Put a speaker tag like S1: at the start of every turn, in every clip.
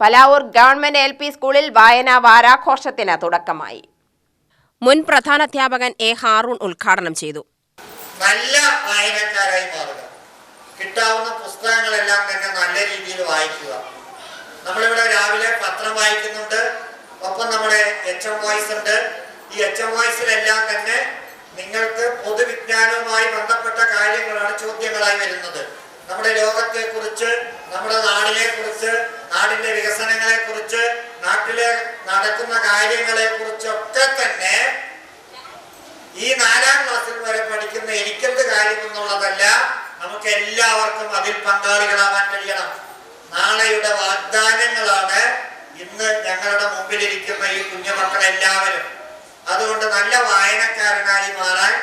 S1: Palavur government L P സ്കൂളിൽ വായനാ വാരാഘോഷത്തിന് തുടക്കമായി. മുൻ പ്രധാനാധ്യാപകൻ എ ഹാറൂൺ ഉദ്ഘാടനം ചെയ്തു.
S2: നല്ല വായനക്കാരായി മാറുക. കിട്ടാവുന്ന പുസ്തകങ്ങളെല്ലാം തന്നെ നല്ല രീതിയിൽ വായിക്കുക. നമ്മളിവിടെ രാവിലെ പത്രം വായിക്കുന്നുണ്ട്. ഒപ്പം നമ്മുടെ എച്ച് എം വോയിസ് ഉണ്ട്. ഈ എച്ച് എം വോയിസിലെല്ലാം തന്നെ നിങ്ങൾക്ക് പൊതുവിജ്ഞാനവുമായി ബന്ധപ്പെട്ട കാര്യങ്ങളാണ് ചോദ്യങ്ങളായി വരുന്നത്. നമ്മുടെ ലോകത്തെ കുറിച്ച് നമ്മുടെ നാടിനെ കുറിച്ച് നാടിന്റെ നാട്ടിലെ നടക്കുന്ന കാര്യങ്ങളെ കുറിച്ചൊക്കെ തന്നെ ഈ നാലാം ക്ലാസ്സിൽ വരെ പഠിക്കുന്ന എനിക്കെന്ത് കാര്യം എന്നുള്ളതല്ല നമുക്ക് എല്ലാവർക്കും അതിൽ പങ്കാളികളാവാൻ കഴിയണം. നാളെയുടെ വാഗ്ദാനങ്ങളാണ് ഇന്ന് ഞങ്ങളുടെ മുമ്പിലിരിക്കുന്ന ഈ കുഞ്ഞുമക്കൾ എല്ലാവരും അതുകൊണ്ട് നല്ല വായനക്കാരനായി മാറാൻ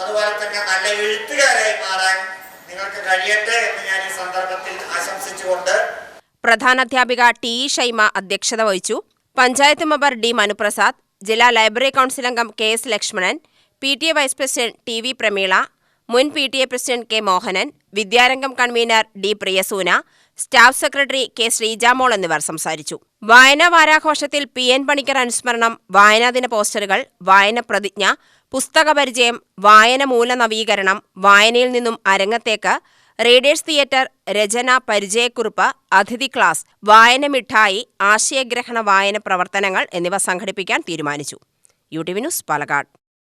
S2: അതുപോലെ തന്നെ നല്ല എഴുത്തുകാരായി മാറാൻ നിങ്ങൾക്ക് കഴിയട്ടെ എന്ന് ഞാൻ ഈ സന്ദർഭത്തിൽ ആശംസിച്ചുകൊണ്ട്
S1: പ്രധാനാധ്യാപിക ടി ഷൈമ അധ്യക്ഷത വഹിച്ചു. പഞ്ചായത്ത് മെമ്പർ ഡി മനുപ്രസാദ് ജില്ലാ ലൈബ്രറി കൗൺസിൽ അംഗം K S Lakshmanan P T A vice president T V Prameela മുൻ P T A president K Mohanan Vidyarangam convener D Priyasoona staff secretary K Sreejamol എന്നിവർ സംസാരിച്ചു. വായനാ വാരാഘോഷത്തിൽ പി എൻ പണിക്കർ അനുസ്മരണം വായനാദിന പോസ്റ്ററുകൾ വായന പ്രതിജ്ഞ പുസ്തക പരിചയം വായന മൂല നവീകരണം വായനയിൽ നിന്നും അരങ്ങത്തേക്ക് റീഡേഴ്സ് തിയേറ്റർ രചന പരിചയക്കുറിപ്പ് അതിഥി ക്ലാസ് വായന മിഠായി ആശയഗ്രഹണ വായന പ്രവർത്തനങ്ങൾ എന്നിവ സംഘടിപ്പിക്കാൻ തീരുമാനിച്ചു. U T V news Palakkad.